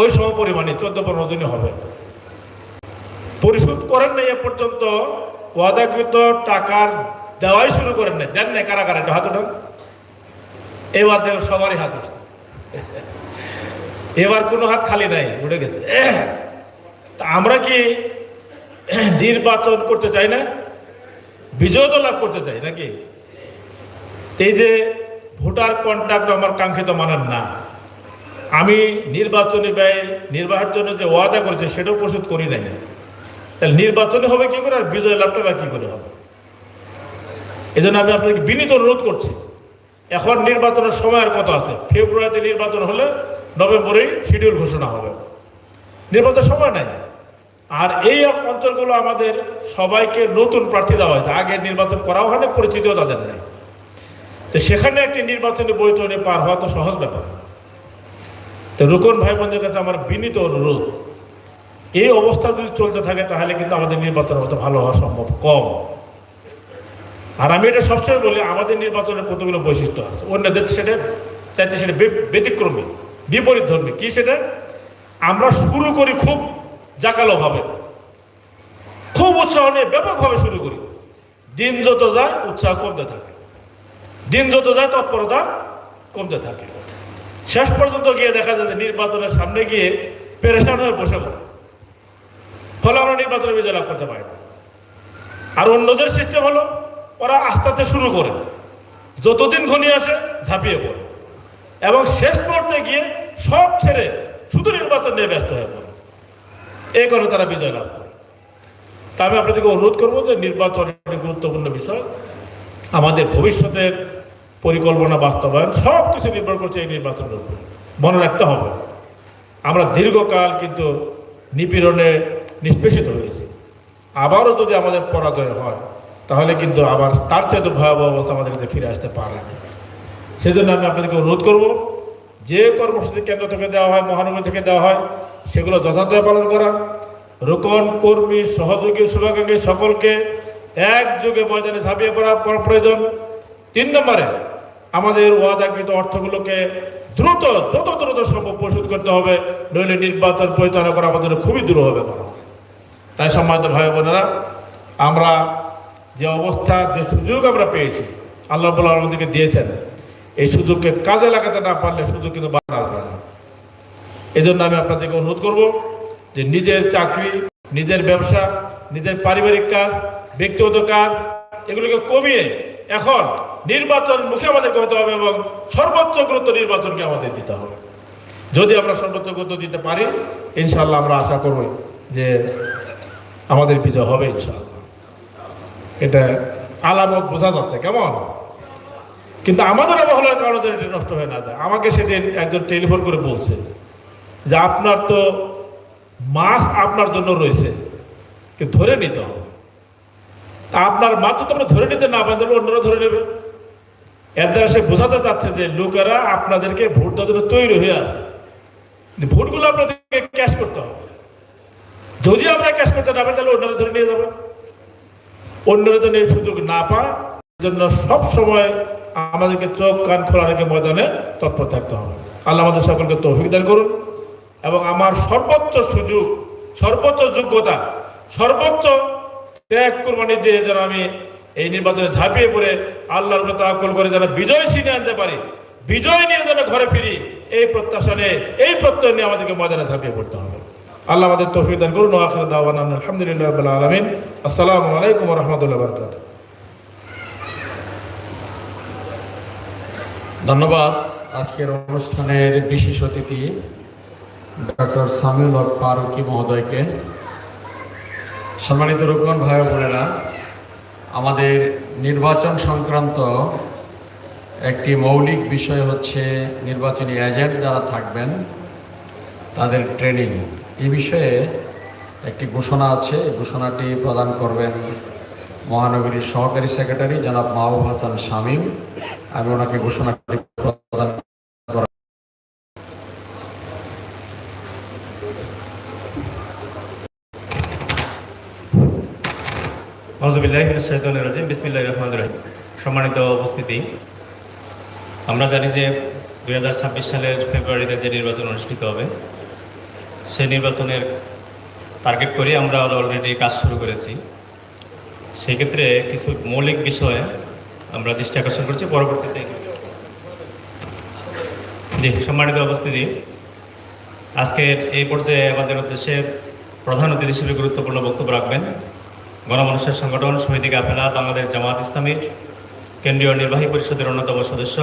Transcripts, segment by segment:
ওই সম পরিমাণে চোদ্দ পনেরো দিনই হবে। পরিশোধ করেন নাই এ পর্যন্ত, ওয়াদাকৃত টাকার দেওয়াই শুরু করেন নাই। দেন নাই কারা কারা হাত উঠান এবার দেখো সবারই হাত উঠছে। এবার কোনো হাত খালি নাই, উঠে গেছে। আমরা কি নির্বাচন করতে চাই না? বিজয় লাভ করতে চাই নাকি? এই যে ভোটার কন্ট্রাক্ট আমার কাঙ্ক্ষিত মানেন না। আমি নির্বাচনী ব্যয়, নির্বাহের জন্য যে ওয়াদা করেছে, সেটাও প্রস্তুত করি নাই। তাহলে নির্বাচনে হবে কি করে? আর বিজয় লাভটা বা কি করে হবে? এই জন্য আমি আপনাকে বিনীত অনুরোধ করছি। এখন নির্বাচনের সময় আর কত আছে? ফেব্রুয়ারিতে নির্বাচন হলে নভেম্বরেই শিডিউল ঘোষণা হবে। নির্বাচন সময় নাই। আর এই অঞ্চলগুলো আমাদের সবাইকে নতুন প্রার্থী দেওয়া হয়েছে। আগে নির্বাচন করাও হয় না পরিচিতিও তাদের নেই। তো সেখানে একটি নির্বাচনী বৈতরণী পার হওয়া তো সহজ ব্যাপার। তো রুকন ভাই বোনদের কাছে আমার বিনীত অনুরোধ, এই অবস্থা যদি চলতে থাকে, তাহলে কিন্তু আমাদের নির্বাচনের মতো ভালো হওয়া সম্ভব কম। আর আমি এটা সবসময় বলি, আমাদের নির্বাচনের কতগুলো বৈশিষ্ট্য আছে? অন্যদের সেটা চাইতে সেটা ব্যতিক্রমী বিপরীত ধর্মী কি সেটা? আমরা শুরু করি খুব জাকালোভাবে। খুব উৎসাহ নিয়ে ব্যাপকভাবে শুরু করি। দিন যত যায়, উৎসাহ কমতে থাকে। দিন যত যায়, তৎপরতা কমতে থাকে। শেষ পর্যন্ত গিয়ে দেখা যায় যে নির্বাচনের সামনে গিয়ে পেরেশান হয়ে বসে পড়ে। ফলে আমরা নির্বাচনে বিজয় লাভ করতে পারি আর অন্যদের সিস্টেম হলো, ওরা আস্তে আস্তে শুরু করে। যতদিন ঘনিয়ে আসে, ঝাঁপিয়ে পড়ে। এবং শেষ মুহূর্তে গিয়ে সব ছেড়ে শুধু নির্বাচন নিয়ে ব্যস্ত হয়ে পড়ে। এই কারণে তারা বিজয় লাভ করে। তা আমি আপনাদেরকে অনুরোধ করব যে নির্বাচন একটি গুরুত্বপূর্ণ বিষয়। আমাদের ভবিষ্যতের পরিকল্পনা বাস্তবায়ন সব কিছু নির্ভর করছে এই নির্বাচনের উপর। মনে রাখতে হবে, আমরা দীর্ঘকাল কিন্তু নিপীড়নে নিষ্পেষিত হয়েছি। আবারও যদি আমাদের পরাজয় হয়, তাহলে কিন্তু আবার তার চেয়ে ভয়াবহ অবস্থা আমাদের কাছে ফিরে আসতে পারে সেজন্য আমি আপনাদেরকে অনুরোধ করব, যে কর্মসূচি কেন্দ্র থেকে দেওয়া হয়, মহানগর থেকে দেওয়া হয়, সেগুলো যথাযথ পালন করা। রোকন, কর্মী, সহযোগী, শুভাকাঙ্ক্ষী সকলকে একযোগে ময়দানে ঝাঁপিয়ে পড়া প্রয়োজন। তিন নম্বরে আমাদের ওয়াদাকৃত অর্থগুলোকে দ্রুত, যত দ্রুত সম্ভব পরিশোধ করতে হবে। নইলে নির্বাচন পরিচালনা করা আমাদের খুবই দূর হবে তাই সম্মানিত ভাই বোনেরা, আমরা যে অবস্থা, যে সুযোগ আমরা পেয়েছি, আল্লাহ বলে আমাদেরকে দিয়েছেন, এই সুযোগকে কাজে লাগাতে না পারলে সুযোগ কিন্তু বাধা আসবে না। এই জন্য আমি আপনাদেরকে অনুরোধ করব যে নিজের চাকরি, নিজের ব্যবসা, নিজের পারিবারিক কাজ, ব্যক্তিগত কাজ, এগুলোকে কমিয়ে এখন নির্বাচন মুখে আমাদেরকে হতে হবে এবং সর্বোচ্চ গুরুত্ব নির্বাচনকে আমাদের দিতে হবে। যদি আমরা সর্বোচ্চ গুরুত্ব দিতে পারি ইনশাল্লাহ আমরা আশা করব যে আমাদের বিজয় হবে ইনশাল্লাহ এটা আলামত বোঝা যাচ্ছে, কেমন? কিন্তু আমাদের অবহেলার কারণে এটা নষ্ট হয়ে না যায়। আমাকে সেদিন একজন টেলিফোন করে বলছে যে, আপনার তো মাছ আপনার জন্য রয়েছে ধরে নিতে হবে। তা আপনার মাছ যদি আমরা ধরে নিতে না পারেন তাহলে অন্যরা ধরে নেবে। এর দ্বারা সে বোঝাতে চাচ্ছে যে লোকেরা আপনাদেরকে ভোট দেওয়ার জন্য তৈরি হয়ে আছে। ভোটগুলো আপনাদেরকে ক্যাশ করতে হবে। যদি আমরা ক্যাশ করতে না পারি তাহলে অন্যরা ধরে নিয়ে যাবে অন্যরা যেন এই সুযোগ না পায় জন্য সব সময় আমাদেরকে চোখ, কান খোলা রেখে ময়দানে তৎপর থাকতে হবে। আল্লাহ আমাদের সকলকে তৌফিক দান করুন এবং আমার সর্বোচ্চ সুযোগ, সর্বোচ্চ যোগ্যতা, সর্বোচ্চ ত্যাগ কোরবানি দিয়ে যেন আমি এই নির্বাচনে ঝাঁপিয়ে পড়ে আল্লাহর উপরে তাওয়াক্কুল করে যেন বিজয় ছিনিয়ে আনতে পারি, বিজয় নিয়ে যেন ঘরে ফিরি, এই প্রত্যাশা নিয়ে, এই প্রত্যয় নিয়ে আমাদেরকে ময়দানে ঝাঁপিয়ে পড়তে হবে। আল্লাহ আমাদের তৌফিক দান করুন আখির দাওয়ানা আলহামদুলিল্লাহ আলামিন। আসসালামু আলাইকুম রাহমাতুল্লাহি ওয়া বারাকাতুহু। ধন্যবাদ আজকের অনুষ্ঠানের বিশেষ অতিথি, ডক্টর সামিউল ফারুকি মহোদয়কে। সম্মানিত রুকন ভাই বোনেরা আমাদের নির্বাচন সংক্রান্ত একটি মৌলিক বিষয় হচ্ছে নির্বাচনী এজেন্ট যারা থাকবেন, তাদের ট্রেনিং। এ বিষয়ে একটি ঘোষণা আছে ঘোষণাটি প্রদান করবেন মহানগরীর সহকারী সেক্রেটারি জনাব মাহবুব হাসান শামীম। আমি ওনাকে ঘোষণাটি প্রদান করা রাজিম। বিসমিল্লাহ রহমান রহিম। সম্মানিত উপস্থিতি, আমরা জানি যে দুই হাজার ছাব্বিশ সালের ফেব্রুয়ারিতে যে নির্বাচন অনুষ্ঠিত হবে, সেই নির্বাচনের টার্গেট করে আমরা অলরেডি কাজ শুরু করেছি। সেই ক্ষেত্রে কিছু মৌলিক বিষয়ে আমরা দৃষ্টি আকর্ষণ করছি, পরবর্তীতে জি, সম্মানিত উপস্থিতি, আজকের এই পর্যায়ে আমাদের উদ্দেশ্যে প্রধান অতিথি হিসেবে গুরুত্বপূর্ণ বক্তব্য রাখবেন গণমানুষের সংগঠন শহীদ কাফেলা বাংলাদেশ জামাত ইসলামীর কেন্দ্রীয় নির্বাহী পরিষদের অন্যতম সদস্য,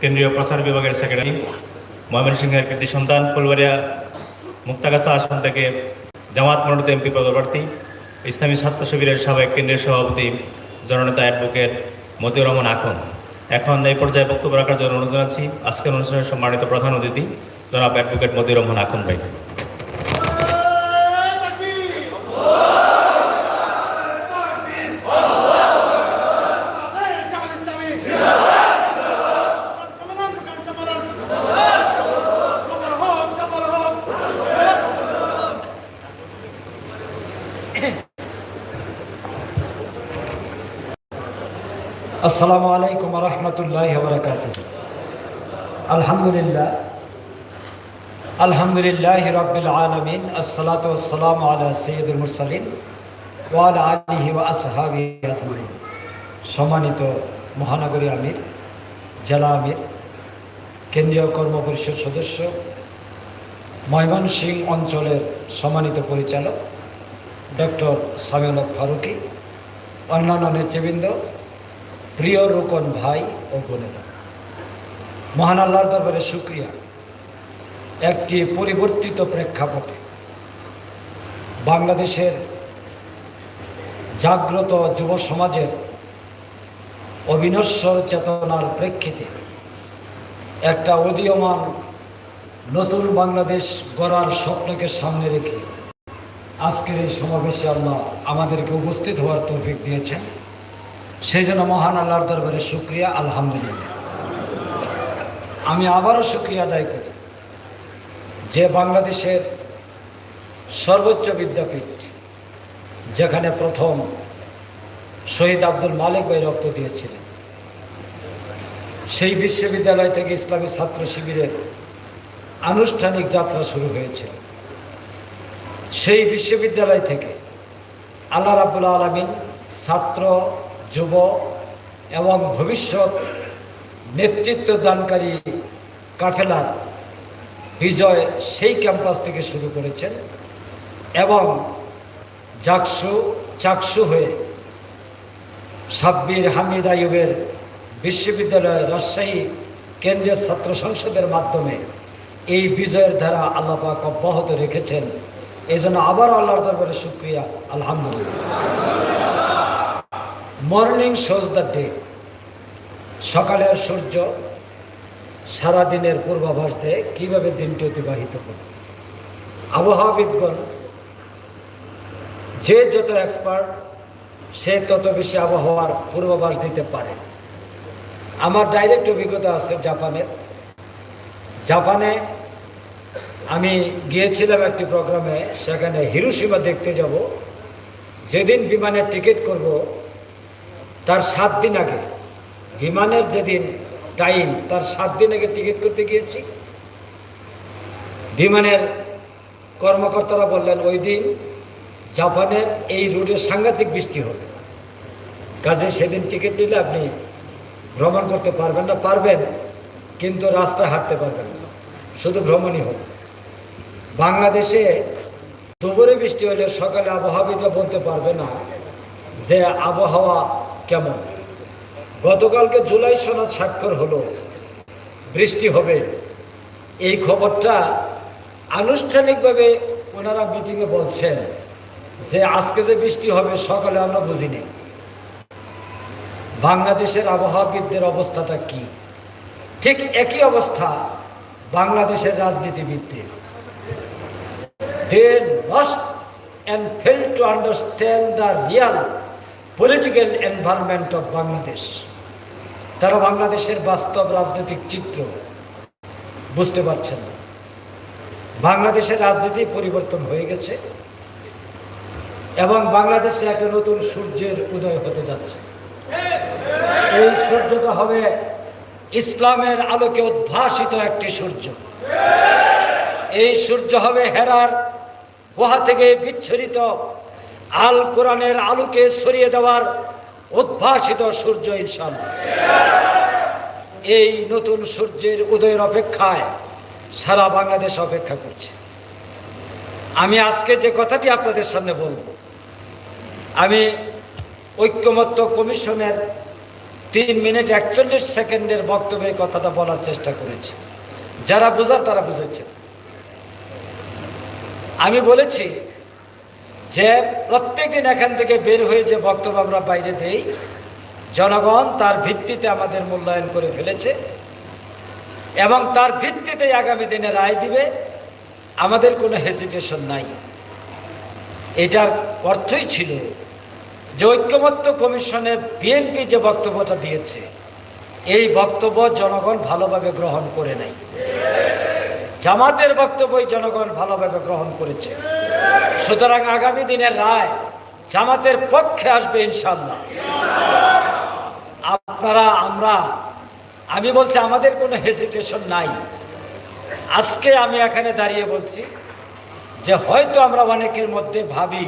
কেন্দ্রীয় প্রচার বিভাগের সেক্রেটারি ময়মনসিংহের কৃতি সন্তান, ফুলবাড়িয়া, মুক্তাগাছা আসন থেকে জামাত মনোনীত এমপি পদপ্রার্থী, ইসলামী ছাত্র শিবিরের সাবেক কেন্দ্রীয় সভাপতি, জননেতা অ্যাডভোকেট মতিউর রহমান আখন এখন এই পর্যায়ে বক্তব্য রাখার জন্য অনুরোধ জানাচ্ছি। আজকের অনুষ্ঠানের সম্মানিত প্রধান অতিথি, জনাব অ্যাডভোকেট মতিউর রহমান আখন ভাই। আসসালামু আলাইকুম রহমতুল্লাহ বরকাত আলহামদুলিল্লাহ আলহামদুলিল্লাহ রবিল আলমিন, আসসালাতু আসসালাম আলা সৈয়দুল মুরসালিন ওয়াল আলিহি আসহাবি সম্মানিত মহানগরী আমির, জেলা আমির, কেন্দ্রীয় কর্ম পরিষদ সদস্য, ময়মনসিংহ অঞ্চলের সম্মানিত পরিচালক, ডক্টর সামিউল ফারুকি, অন্যান্য নেতৃবৃন্দ প্রিয় রোকন ভাই ও বোনেরা, মহান আল্লাহর দরবারে শুক্রিয়া। একটি পরিবর্তিত প্রেক্ষাপটে বাংলাদেশের জাগ্রত যুব সমাজের অবিনশ্বর চেতনার প্রেক্ষিতে একটা উদীয়মান নতুন বাংলাদেশ গড়ার স্বপ্নকে সামনে রেখে আজকের এই সমাবেশে আল্লাহ আমাদেরকে উপস্থিত হওয়ার তৌফিক দিয়েছেন। সেই জন্য মহান আল্লাহর দরবারে শুক্রিয়া, আলহামদুলিল্লাহ। আমি আবারও শুক্রিয়া আদায় করি যে বাংলাদেশের সর্বোচ্চ বিদ্যাপীঠ, যেখানে প্রথম শহীদ আব্দুল মালিক ভাই রক্ত দিয়েছিলেন। সেই বিশ্ববিদ্যালয় থেকে ইসলামী ছাত্র শিবিরের আনুষ্ঠানিক যাত্রা শুরু হয়েছিল সেই বিশ্ববিদ্যালয় থেকে আল্লাহ রাবুল আলমিন ছাত্র যুব এবং ভবিষ্যৎ নেতৃত্ব দানকারী কাফেলার বিজয় সেই ক্যাম্পাস থেকে শুরু করেছেন এবং জাকসু, চাকসু হয়ে সাব্বির হামিদ আইয়ুবের বিশ্ববিদ্যালয় রাজশাহী কেন্দ্রীয় ছাত্র সংসদের মাধ্যমে এই বিজয়ের ধারা আল্লাপাক অব্যাহত রেখেছেন। এই জন্য আবার আল্লাহর দরবারে শুক্রিয়া, আলহামদুলিল্লাহ। মর্নিং শোজ দ্য ডে সকালের সূর্য সারাদিনের পূর্বাভাস দেয় কীভাবে দিনটি অতিবাহিত করবে। আবহাওয়াবিদগণ, যে যত এক্সপার্ট সে তত বেশি আবহাওয়ার পূর্বাভাস দিতে পারে। আমার ডাইরেক্ট অভিজ্ঞতা আছে জাপানের জাপানে আমি গিয়েছিলাম একটি প্রোগ্রামে, সেখানে হিরোসীমা দেখতে যাব। যেদিন বিমানের টিকিট করব তার সাত দিন আগে, বিমানের যেদিন টাইম, তার সাত দিন আগে টিকিট করতে গিয়েছি। বিমানের কর্মকর্তারা বললেন, ওই দিন জাপানের এই রুটে সাংঘাতিক বৃষ্টি হবে। কাজে সেদিন টিকিট নিলে আপনি ভ্রমণ করতে পারবেন না। পারবেন, কিন্তু রাস্তায় হাঁটতে পারবেন না। শুধু ভ্রমণই হবে। বাংলাদেশে দুপুরে বৃষ্টি হলে সকালে আবহাওয়াবিদরা বলতে পারবে না যে আবহাওয়া কেমন? গতকালকে জুলাই সনদ স্বাক্ষর হলো। বৃষ্টি হবে। এই খবরটা আনুষ্ঠানিকভাবে ওনারা মিটিংয়ে বলছেন যে আজকে যে বৃষ্টি হবে সকালে আমরা বুঝিনি। বাংলাদেশের আবহাওয়াবিদদের অবস্থাটা কি? ঠিক একই অবস্থা বাংলাদেশের রাজনীতিবিদদের। They must and fail to understand the real political environment of Bangladesh তারা বাংলাদেশের বাস্তব রাজনৈতিক চিত্র বুঝতে পারছেন বাংলাদেশের রাজনীতি পরিবর্তন হয়ে গেছে এবং বাংলাদেশে একটা নতুন সূর্যের উদয় হতে যাচ্ছে। এই সূর্যটা হবে ইসলামের আলোকে উদ্ভাসিত একটি সূর্য। এই সূর্য হবে হেরার গুহা থেকে বিচ্ছরিত আল কোরআনের আলোকে ছড়িয়ে দেওয়ার উদ্ভাসিত সূর্য ইনশাল এই নতুন সূর্যের উদয়ের অপেক্ষায় সারা বাংলাদেশ অপেক্ষা করছে। আমি আজকে যে কথাটি আপনাদের সামনে বলব, আমি ঐক্যমত্য কমিশনের তিন মিনিট একচল্লিশ সেকেন্ডের বক্তব্যে কথাটা বলার চেষ্টা করেছি। যারা বোঝার তারা বুঝেছে। আমি বলেছি যে প্রত্যেক দিন এখান থেকে বের হয়ে যে বক্তব্য আমরা বাইরে দেই, জনগণ তার ভিত্তিতে আমাদের মূল্যায়ন করে ফেলেছে এবং তার ভিত্তিতে আগামী দিনে রায় দিবে, আমাদের কোনো হেজিটেশন নাই। এটার অর্থই ছিল যে ঐক্যমত্য কমিশনের বিএনপি যে বক্তব্যটা দিয়েছে, এই বক্তব্য জনগণ ভালোভাবে গ্রহণ করে নাই। জামাতের বক্তব্যই জনগণ ভালোভাবে গ্রহণ করেছে। সুতরাং আগামী দিনের রায় জামাতের পক্ষে আসবে ইনশাল্লাহ আপনারা, আমরা, আমি বলছি আমাদের কোনো হেজিটেশন নাই। আজকে আমি এখানে দাঁড়িয়ে বলছি যে হয়তো আমরা অনেকের মধ্যে ভাবি,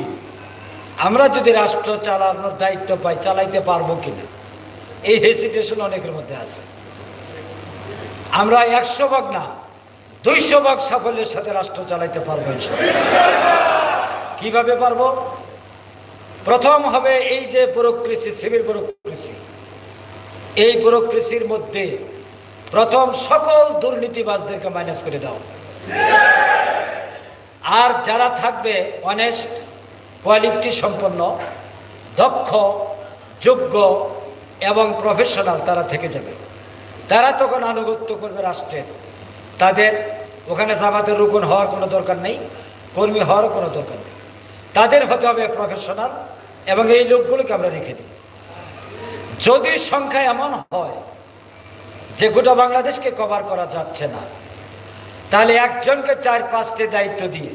আমরা যদি রাষ্ট্র চালানোর দায়িত্ব পাই, চালাইতে পারব কিনা? এই হেসিটেশন অনেকের মধ্যে আছে। আমরা একশো ভাগ না দুইশো ভাগ সাফল্যের সাথে রাষ্ট্র চালাইতে পারব কীভাবে পারব? প্রথম হবে এই যে ব্যুরোক্রেসি সিভিল ব্যুরোক্রেসি এই ব্যুরোক্রেসির মধ্যে প্রথম সকল দুর্নীতিবাজদেরকে মাইনাস করে দাও। আর যারা থাকবে অনেস্ট কোয়ালিটি সম্পন্ন, দক্ষ, যোগ্য এবং প্রফেশনাল তারা থেকে যাবে। তারা তখন আনুগত্য করবে রাষ্ট্রের। তাদের ওখানে জামাতের রুকন হওয়ার কোনো দরকার নেই, কর্মী হওয়ারও কোনো দরকার নেই। তাদের হতে হবে প্রফেশনাল এবং এই লোকগুলোকে আমরা রেখে দিই। যদি সংখ্যা এমন হয় যে গোটা বাংলাদেশকে কভার করা যাচ্ছে না, তাহলে একজনকে চার পাঁচটি দায়িত্ব দিয়ে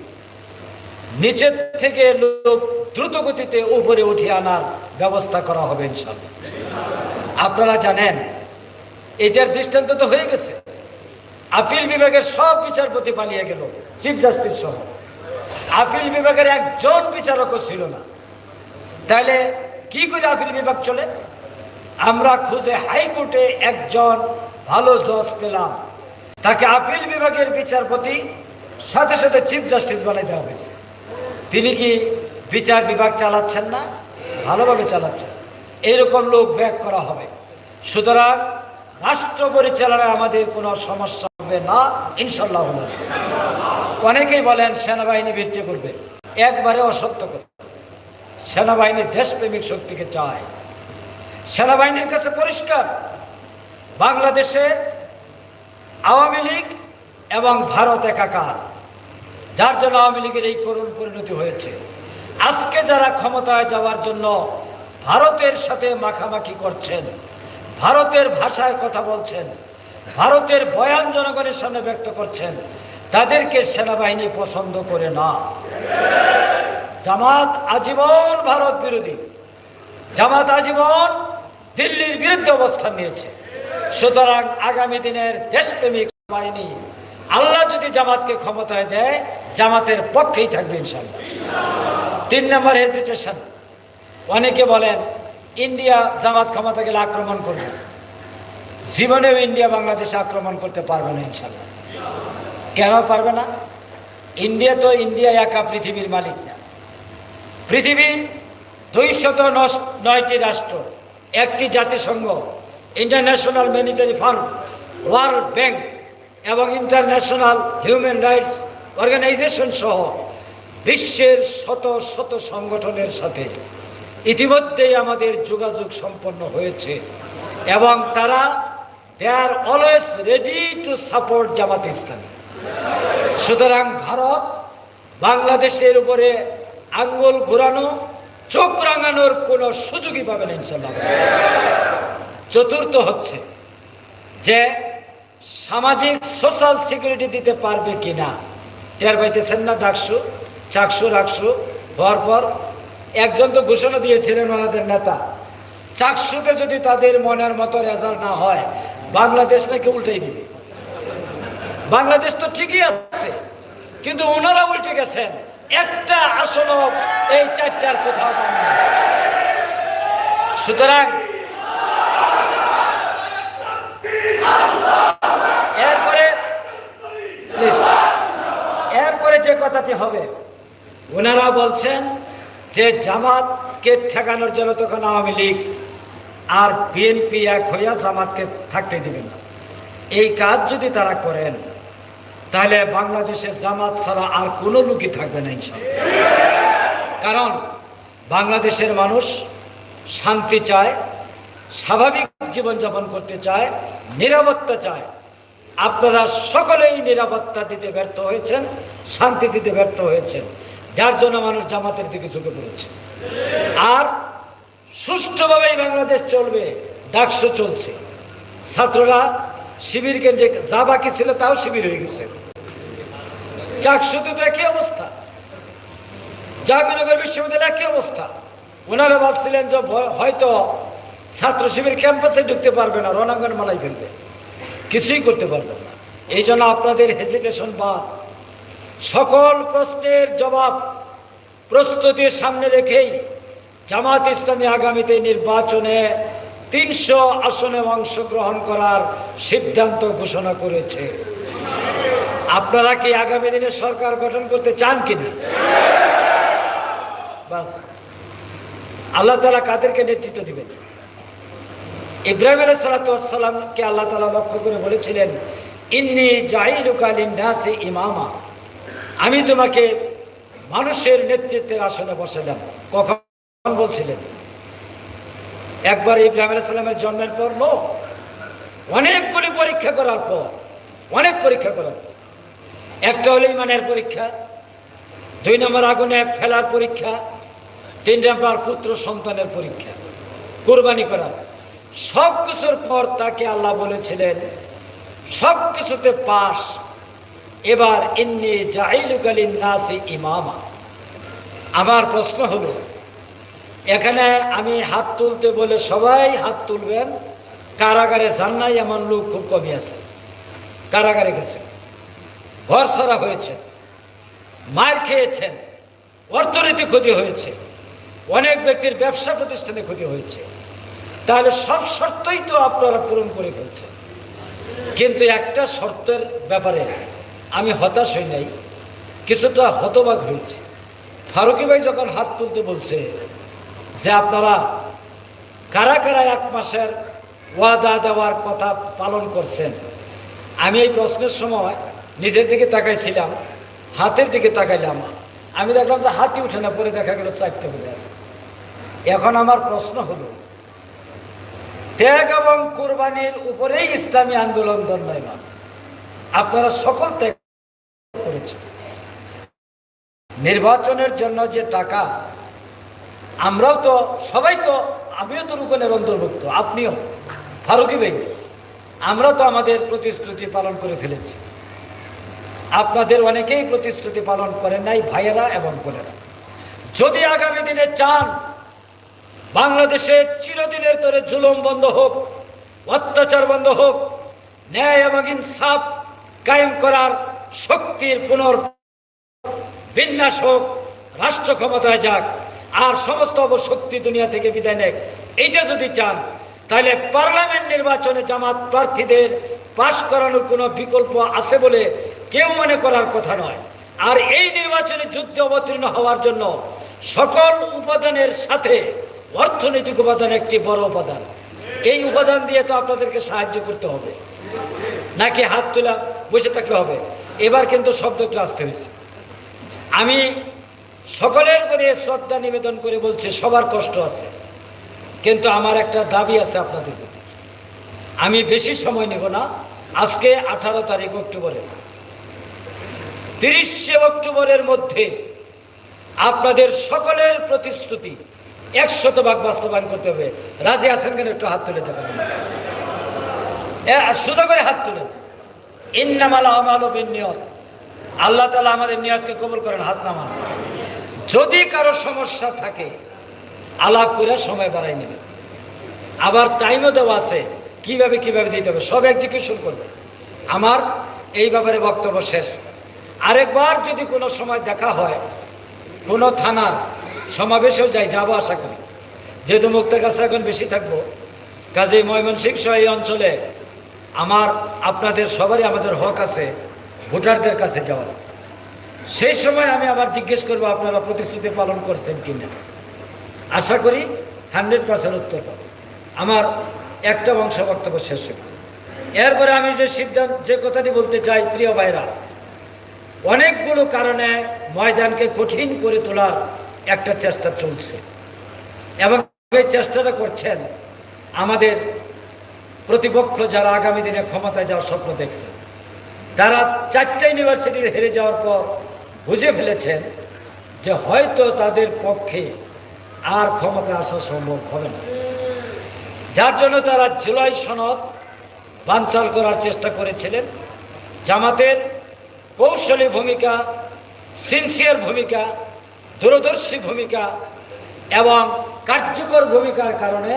নিচের থেকে লোক দ্রুত গতিতে উপরে উঠিয়ে আনার ব্যবস্থা করা হবে ইনশাল্লাহ আপনারা জানেন, এটার দৃষ্টান্ত তো হয়ে গেছে। আপিল বিভাগের সব বিচারপতি পালিয়ে গেল চিফ জাস্টিস সহ। আপিল বিভাগের একজন বিচারকও ছিল না। তাহলে কি করে আপিল বিভাগ চলে? আমরা খুঁজে হাইকোর্টে একজন ভালো জজ পেলাম। তাকে আপিল বিভাগের বিচারপতি, সাথে সাথে চিফ জাস্টিস বানাই দেওয়া হয়েছে। তিনি কি বিচার বিভাগ চালাচ্ছেন না? ভালোভাবে চালাচ্ছেন। এইরকম লোক ব্যাক করা হবে। সুতরাং রাষ্ট্র পরিচালনায় আমাদের কোনো সমস্যা হবে না ইনশাল্লাহ অনেকেই বলেন, সেনাবাহিনী বৃদ্ধি করবে। একবারে অসত্য কথা। সেনাবাহিনী দেশপ্রেমিক শক্তিকে চায়। সেনাবাহিনীর কাছে পরিষ্কার। বাংলাদেশে আওয়ামী লীগ এবং ভারত একাকার, যার জন্য আওয়ামী লীগের এই করুণ পরিণতি হয়েছে। আজকে যারা ক্ষমতায় যাওয়ার জন্য ভারতের সাথে মাখামাখি করছেন, ভারতের ভাষায় কথা বলছেন ভারতের বয়ান জনগণের সামনে ব্যক্ত করছেন, তাদেরকে সেনাবাহিনী পছন্দ করে না। জামাত আজীবন ভারত বিরোধী। জামাত আজীবন দিল্লির বিরুদ্ধে অবস্থান নিয়েছে। সুতরাং আগামী দিনের দেশপ্রেমিক বাহিনী আল্লাহ যদি জামাতকে ক্ষমতায় দেয়, জামাতের পক্ষেই থাকবে ইনশাল্লাহ তিন নম্বর হেজিটেশন অনেকে বলেন, ইন্ডিয়া জামাত ক্ষমতা গেলে আক্রমণ করবে। জীবনেও ইন্ডিয়া বাংলাদেশে আক্রমণ করতে পারবে না ইনশাল্লাহ কেন পারবে না? ইন্ডিয়া তো ইন্ডিয়া একা পৃথিবীর মালিক না। পৃথিবীর দুইশত নয়টি রাষ্ট্র, একটি জাতিসংঘ international monetary fund world bank এবং ইন্টারন্যাশনাল হিউম্যান রাইটস অর্গানাইজেশন সহ বিশ্বের শত শত সংগঠনের সাথে ইতিমধ্যেই আমাদের যোগাযোগ সম্পন্ন হয়েছে এবং তারা they always ready to support Jamaat সুতরাং ভারত বাংলাদেশের উপরে আঙ্গুল ঘোরানো, চোখ রাঙানোর কোনো সুযোগই পাবে না ইনশাল্লাহ চতুর্থ হচ্ছে যে সামাজিক, সোশ্যাল সিকিউরিটি দিতে পারবে কিনা। টের পাইতেছেন না ডাকসু, চাকসু, রাকসু। হওয়ার পর একজন তো ঘোষণা দিয়েছিলেন ওনাদের নেতা। চাকসুতে যদি তাদের মনের মতো রেজাল্ট না হয় বাংলাদেশ নাকি উল্টেই দিবে? বাংলাদেশ তো ঠিকই আছে, কিন্তু ওনারা উল্টে গেছেন। একটা আসন এই চারটার কোথাও সুতরাং এরপরে এরপরে যে কথাটি হবে, ওনারা বলছেন যে জামাতকে ঠেকানোর জন্য তখন আওয়ামী লীগ আর বিএনপি এক হইয়া জামাতকে থাকতে দিবে না। এই কাজ যদি তারা করেন, তাহলে বাংলাদেশের জামাত ছাড়া আর কোনো লোকই থাকবে না কারণ বাংলাদেশের মানুষ শান্তি চায়, স্বাভাবিক জীবনযাপন করতে চায়, নিরাপত্তা চায়। আপনারা সকলেই নিরাপত্তা দিতে ব্যর্থ হয়েছেন, শান্তি দিতে ব্যর্থ হয়েছেন, যার জন্য মানুষ জামাতের দিকে ঝুঁকে পড়েছে। আর সুষ্ঠুভাবেই বাংলাদেশ চলবে, ডাকসু চলছে। ছাত্ররা শিবির কেন্দ্রে, যা বাকি ছিল তাও শিবির হয়ে গেছে। চাকসুতে তো একই অবস্থা। জাহাঙ্গীরনগর বিশ্ববিদ্যালয় একই অবস্থা। ওনারা ভাবছিলেন যে হয়তো ছাত্র শিবির ক্যাম্পাসে ঢুকতে পারবে না, রণাঙ্গন মালাই ফেলবে। কিছুই করতে পারবে না। এই জন্য আপনাদের হেসিটেশন বা সকল প্রশ্নের জবাব প্রস্তুতির সামনে রেখেই জামাত ইসলামী আগামীতে নির্বাচনে তিনশো আসনে অংশগ্রহণ করার সিদ্ধান্ত ঘোষণা করেছে। আপনারা কি আগামী দিনে সরকার গঠন করতে চান কিনা? বাস। আল্লাহ তালা কাদেরকে নেতৃত্ব দিবেন? ইব্রাহিম সালাতামকে আল্লাহ তালা লক্ষ্য করে বলেছিলেন, ইন্নি জাহিলুকালিন নাসে ইমামা। আমি তোমাকে মানুষের নেতৃত্বের আসনে বসালাম কখন বলছিলেন? একবার ইব্রাহিম আলাই সাল্লামের জন্মের পর নো অনেকগুলি পরীক্ষা করার পর, অনেক পরীক্ষা করার পর, একটা হলো ইমানের পরীক্ষা, দুই নম্বর আগুনে ফেলার পরীক্ষা, তিন নম্বর পুত্র সন্তানের পরীক্ষা, কোরবানি করা। সব কিছুর পর তাকে আল্লাহ বলেছিলেন সব কিছুতে পাশ। এবার ইন্নি জাহিলুকালিন নাসি ইমামা। আমার প্রশ্ন হলো এখানে আমি হাত তুলতে বলে সবাই হাত তুলবেন। কারাগারে যান নাই, এমন লোক খুব কমই আছে। কারাগারে গেছে ঘর ছাড়া হয়েছে। মার খেয়েছেন। অর্থনীতি ক্ষতি হয়েছে। অনেক ব্যক্তির ব্যবসা প্রতিষ্ঠানে ক্ষতি হয়েছে। তাহলে সব শর্তই তো আপনারা পূরণ করে ফেলছেন। কিন্তু একটা শর্তের ব্যাপারে আমি হতাশ হই নাই। কিছুটা হতবাক হয়েছি। ফারুকি ভাই যখন হাত তুলতে বলছে যে আপনারা কারা কারা এক মাসের ওয়াদা দেওয়ার কথা পালন করছেন? আমি এই প্রশ্নের সময় নিজের দিকে তাকাইছিলাম, হাতের দিকে তাকাইলাম। আমি দেখলাম যে হাতি উঠে না, পরে দেখা গেল চারটে বলে আছে। এখন আমার প্রশ্ন হলো, ত্যাগ এবং কোরবানির উপরেই ইসলামী আন্দোলন দণ্ডায়মান। আপনারা সকল ত্যাগ করেছেন। নির্বাচনের জন্য যে টাকা আমরাও তো, সবাই তো, আমিও তো রুকনের অন্তর্ভুক্ত, আপনিও। ফারুকি ভাই আমরা তো আমাদের প্রতিশ্রুতি পালন করে ফেলেছি। আপনাদের অনেকেই প্রতিশ্রুতি পালন করেন নাই, ভাইয়েরা এবং বোনেরা। যদি আগামী দিনে চান, বাংলাদেশে চিরদিনের তরে জুলুম বন্ধ হোক, অত্যাচার বন্ধ হোক, ন্যায় এবং ইনসাফ কায়েম করার শক্তির পুনর বিন্যাস হোক, রাষ্ট্র ক্ষমতায় যাক আর সমস্ত অবশক্তি দুনিয়া থেকে বিদায় নেয় এইটা যদি চান, তাহলে পার্লামেন্ট নির্বাচনে জামাত প্রার্থীদের পাশ করানোর কোনো বিকল্প আছে বলে কেউ মনে করার কথা নয়। আর এই নির্বাচনে যুদ্ধে অবতীর্ণ হওয়ার জন্য সকল উপাদানের সাথে অর্থনৈতিক উপাদান একটি বড় উপাদান। এই উপাদান দিয়ে তো আপনাদেরকে সাহায্য করতে হবে। নাকি হাত তোলা, বসে থাকলে হবে। এবার কিন্তু শব্দ একটু আসতে হয়েছে। আমি সকলের প্রতি শ্রদ্ধা নিবেদন করে বলছে, সবার কষ্ট আছে, কিন্তু আমার একটা দাবি আছে আপনাদের প্রতি। আমি বেশি সময় নেব না, আজকে আঠারো তারিখ অক্টোবরে তিরিশে অক্টোবরের মধ্যে আপনাদের সকলের প্রতিশ্রুতি একশত ভাগ বাস্তবায়ন করতে হবে। রাজি আছেন কেন একটু হাত তুলে দেখাবেন? সোজা করে হাত তুলে ইন্নামাল আমাল নিয়ত। আল্লাহ তালা আমাদের নিয়তকে কবুল করেন, হাত নামান। যদি কারও সমস্যা থাকে, আলাপ করে সময় বাড়াই নেবে। আবার টাইমও দেওয়া আছে, কীভাবে কীভাবে দিতে হবে, সব এক্সিকিউশন করবে। আমার এই ব্যাপারে বক্তব্য শেষ। আরেকবার যদি কোনো সময় দেখা হয়, কোনো থানার সমাবেশেও যাই, যাব আশা করি। যেহেতু মুক্তার কাছে এখন বেশি থাকব কাজেই ময়মনসিংহ সহ এই অঞ্চলে আমার, আপনাদের সবারই আমাদের হক আছে, ভোটারদের কাছে যাওয়ার। সেই সময় আমি আবার জিজ্ঞেস করব, আপনারা প্রতিশ্রুতি পালন করছেন কিনা? আশা করি হান্ড্রেড পার্সেন্ট উত্তর পাবো। আমার একটা বংশ বক্তব্য শেষ হল। এরপরে আমি যে সিদ্ধান্ত, যে কথাটি বলতে চাই, প্রিয় ভাইরা, অনেকগুলো কারণে ময়দানকে কঠিন করে তোলার একটা চেষ্টা চলছে। এবং এই চেষ্টাটা করছেন আমাদের প্রতিপক্ষ যারা আগামী দিনে ক্ষমতায় যাওয়ার স্বপ্ন দেখছে। তারা চারটা ইউনিভার্সিটির হেরে যাওয়ার পর বুঝে ফেলেছেন যে হয়তো তাদের পক্ষে আর ক্ষমতায় আসা সম্ভব হবে না। যার জন্য তারা জুলাই সনদ বানচাল করার চেষ্টা করেছিলেন। জামাতের কৌশলী ভূমিকা, সিনসিয়ার ভূমিকা, দূরদর্শী ভূমিকা এবং কার্যকর ভূমিকার কারণে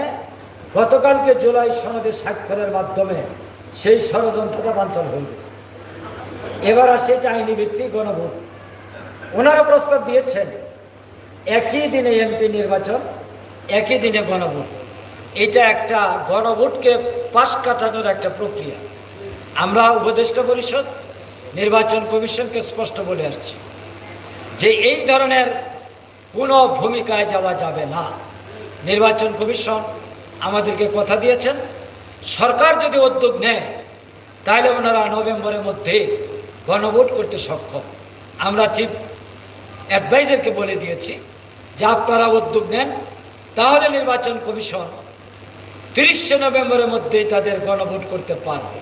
গতকালকে জুলাই সনদে স্বাক্ষরের মাধ্যমে সেই ষড়যন্ত্রটা বানচাল হয়ে গেছে। এবার আসে এটা আইনি ভিত্তিক গণভোট। ওনারা প্রস্তাব দিয়েছেন, একই দিনে এমপি নির্বাচন, একই দিনে গণভোট। এটা একটা গণভোটকে পাশ কাটানোর একটা প্রক্রিয়া। আমরা উপদেষ্টা পরিষদ, নির্বাচন কমিশনকে স্পষ্ট বলে আসছি যে এই ধরনের কোনো ভূমিকায় যাওয়া যাবে না। নির্বাচন কমিশন আমাদেরকে কথা দিয়েছেন, সরকার যদি উদ্যোগ নেয়, তাহলে ওনারা নভেম্বরের মধ্যে গণভোট করতে সক্ষম। আমরা চিফ অ্যাডভাইজারকে বলে দিয়েছি, যে আপনারা উদ্যোগ নেন, তাহলে নির্বাচন কমিশন তিরিশে নভেম্বরের মধ্যেই তাদের গণভোট করতে পারবে।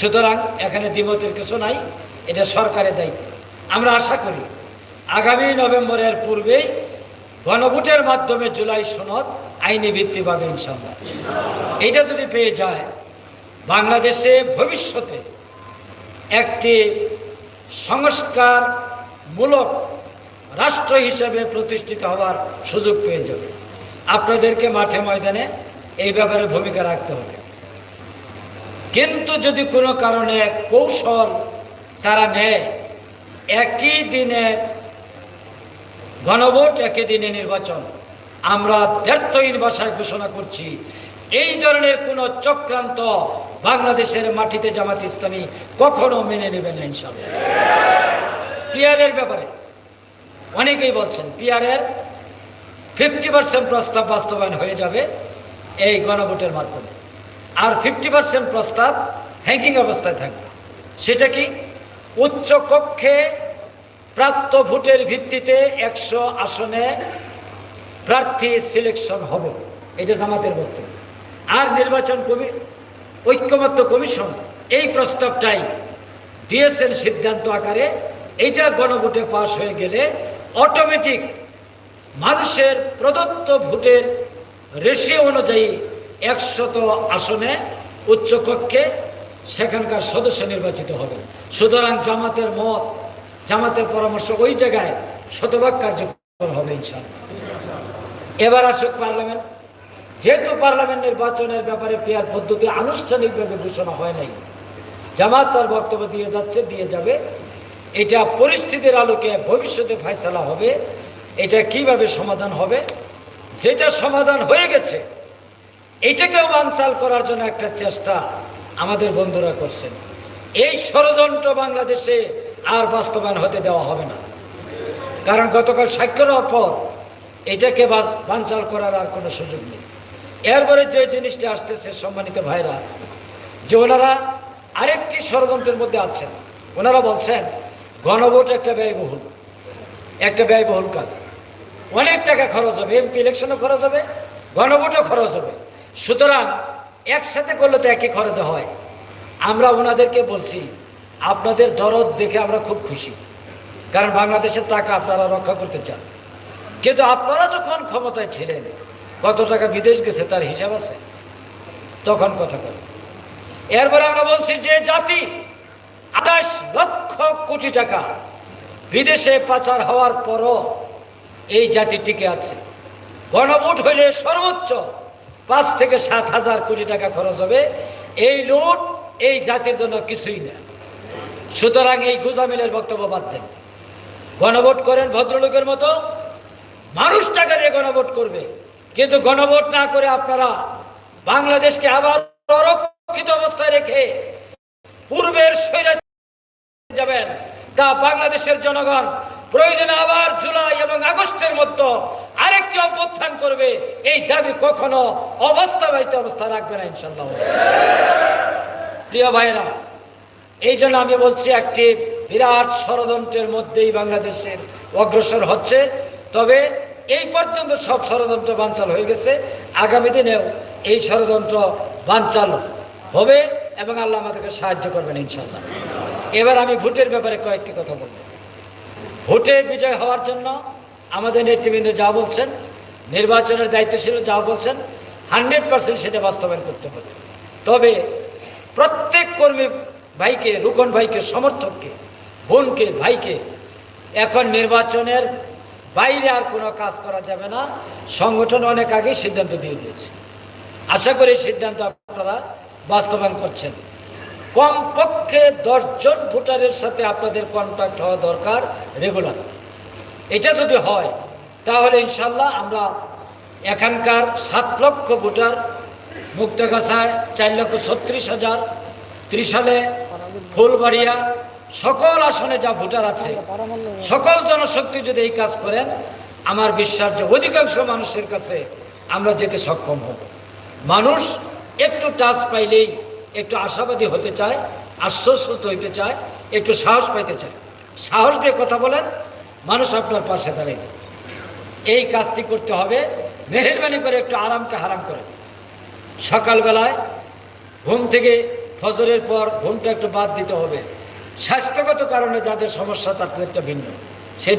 সুতরাং এখানে দ্বিমতের কিছু নাই, এটা সরকারের দায়িত্ব। আমরা আশা করি আগামী নভেম্বরের পূর্বেই গণভোটের মাধ্যমে জুলাই সনদ আইনি ভিত্তি পাবে ইনশাল্লাহ এটা যদি পেয়ে যায়, বাংলাদেশে ভবিষ্যতে একটি সংস্কারমূলক রাষ্ট্র হিসেবে প্রতিষ্ঠিত হওয়ার সুযোগ পেয়ে যাবে। আপনাদেরকে মাঠে ময়দানে এই ব্যাপারে ভূমিকা রাখতে হবে। কিন্তু যদি কোনো কারণে কৌশল তারা নেয়, একই দিনে গণভোট একই দিনে নির্বাচন। আমরা দ্ব্যর্থহীন ভাষায় ঘোষণা করছি, এই ধরনের কোনো চক্রান্ত বাংলাদেশের মাটিতে জামাত ইসলামী কখনো মেনে নেবে না ইনশাল্লাহ পিয়ারের ব্যাপারে। অনেকেই বলছেন পিয়ারের ফিফটি পার্সেন্ট প্রস্তাব বাস্তবায়ন হয়ে যাবে এই গণভোটের মাধ্যমে। আর ফিফটি পার্সেন্ট প্রস্তাব হ্যাঙ্কিং অবস্থায় থাকবে। সেটা কি? উচ্চ কক্ষে প্রাপ্ত ভোটের ভিত্তিতে একশো আসনে প্রার্থী সিলেকশন হবে। এটা জামাতের বক্তব্য। আর নির্বাচন কমি, ঐক্যমত্য কমিশন এই প্রস্তাবটাই দিয়েছেন সিদ্ধান্ত আকারে এইটা গণভোটে পাশ হয়ে গেলে অটোমেটিক মানুষের প্রদত্ত ভোটের রেশিও অনুযায়ী একশত আসনে উচ্চকক্ষে সেখানকার সদস্য নির্বাচিত হবে। সুতরাং জামাতের মত, জামাতের পরামর্শ ওই জায়গায় শতভাগ কার্যকর হবে ইনশাআল্লাহ। এবার আসুক পার্লামেন্ট। যেহেতু পার্লামেন্ট নির্বাচনের ব্যাপারে পেয়ার পদ্ধতি আনুষ্ঠানিকভাবে ঘোষণা হয় নাই, জামাত তার বক্তব্য দিয়ে যাচ্ছে, দিয়ে যাবে। এটা পরিস্থিতির আলোকে ভবিষ্যতে ফয়সালা হবে, এটা কীভাবে সমাধান হবে? যেটা সমাধান হয়ে গেছে, এটাকেও বানচাল করার জন্য একটা চেষ্টা আমাদের বন্ধুরা করছেন। এই ষড়যন্ত্র বাংলাদেশে আর বাস্তবায়ন হতে দেওয়া হবে না। কারণ গতকাল স্বাক্ষর পর এটাকে বানচাল করার আর কোনো সুযোগ নেই। এরপরে যে জিনিসটি আসতেছে সম্মানিত ভাইরা, যে ওনারা আরেকটি ষড়যন্ত্রের মধ্যে আছেন। ওনারা বলছেন গণভোট একটা ব্যয়বহুল। একটা ব্যয়বহুল কাজ। অনেক টাকা খরচ হবে, এমপি ইলেকশনও খরচ হবে, গণভোটও খরচ হবে। সুতরাং একসাথে করলে তো একই খরচ হয়। আমরা ওনাদেরকে বলছি, আপনাদের দরদ দেখে আমরা খুব খুশি। কারণ বাংলাদেশের টাকা আপনারা রক্ষা করতে চান। কিন্তু আপনারা যখন ক্ষমতায় ছিলেন, কত টাকা বিদেশ গেছে তার হিসাব আছে? তখন কথা বলে এরপরে আমরা বলছি যে জাতি আঠাশ লক্ষ কোটি টাকা। বিদেশে পাচার হওয়ার পরও এই জাতি টিকে আছে। গণভোট হইলে সর্বোচ্চ পাঁচ থেকে সাত হাজার কোটি টাকা খরচ হবে। এই লুট এই জাতির জন্য কিছুই না। সুতরাং এই গুজামিলের বক্তব্য বাদ দেন। গণভোট করেন ভদ্রলোকের মতো। মানুষ টাকা দিয়ে গণভোট করবে। কিন্তু গণভোট না করে আপনারা বাংলাদেশকে আবার অরক্ষিত অবস্থায় রেখে পূর্বের স্বৈরা যাবেন। তা বাংলাদেশের জনগণ প্রয়োজনে আবার জুলাই এবং আগস্টের মধ্যে আরেকটি অভ্যুত্থান করবে। এই দাবি কখনো অবস্থাবাহিত অবস্থা রাখবে না ইনশাল্লাহ প্রিয় ভাইরা এই জন্য আমি বলছি একটি বিরাট ষড়যন্ত্রের মধ্যেই বাংলাদেশের অগ্রসর হচ্ছে। তবে এই পর্যন্ত সব ষড়যন্ত্র বানচাল হয়ে গেছে। আগামী দিনেও এই ষড়যন্ত্র বানচাল হবে এবং আল্লাহ আমাদেরকে সাহায্য করবেন ইনশাল্লাহ এবার আমি ভোটের ব্যাপারে কয়েকটি কথা বলব। ভোটে বিজয় হওয়ার জন্য আমাদের নেতৃবৃন্দ যা বলছেন, নির্বাচনের দায়িত্বশীল যা বলছেন, হান্ড্রেড পার্সেন্ট সেটা বাস্তবায়ন করতে হবে। তবে প্রত্যেক কর্মী ভাইকে, রুকন ভাইকে, সমর্থককে, বোনকে, ভাইকে, এখন নির্বাচনের বাইরে আর কোনো কাজ করা যাবে না। সংগঠন অনেক আগেই সিদ্ধান্ত দিয়ে দিয়েছে। আশা করি সিদ্ধান্ত আপনারা বাস্তবায়ন করছেন। কমপক্ষে দশজন ভোটারের সাথে আপনাদের কন্ট্যাক্ট হওয়া দরকার রেগুলার এটা যদি হয়, তাহলে ইনশাল্লাহ আমরা এখানকার সাত লক্ষ ভোটার, মুক্তগাছায় চার লক্ষ ছত্রিশ হাজার, ত্রিশালে ফুলবাড়িয়া, সকল আসনে যা ভোটার আছে, সকল জনশক্তি যদি এই কাজ করেন, আমার বিশ্বাস যে অধিকাংশ মানুষের কাছে আমরা যেতে সক্ষম হব। মানুষ একটু টাচ পাইলেই একটু আশাবাদী হতে চায়, আশ্বস্ত হইতে চায়, একটু সাহস পাইতে চায়। সাহস দিয়ে কথা বলেন, মানুষ আপনার পাশে দাঁড়িয়ে যায়। এই কাজটি করতে হবে, মেহরবানি করে একটু আরামকে হারাম করে। সকালবেলায় ঘুম থেকে ফজরের পর ঘুমটা একটু বাদ দিতে হবে। স্বাস্থ্যগত কারণে যাদের সমস্যা তাদের একটা ভিন্ন। সেই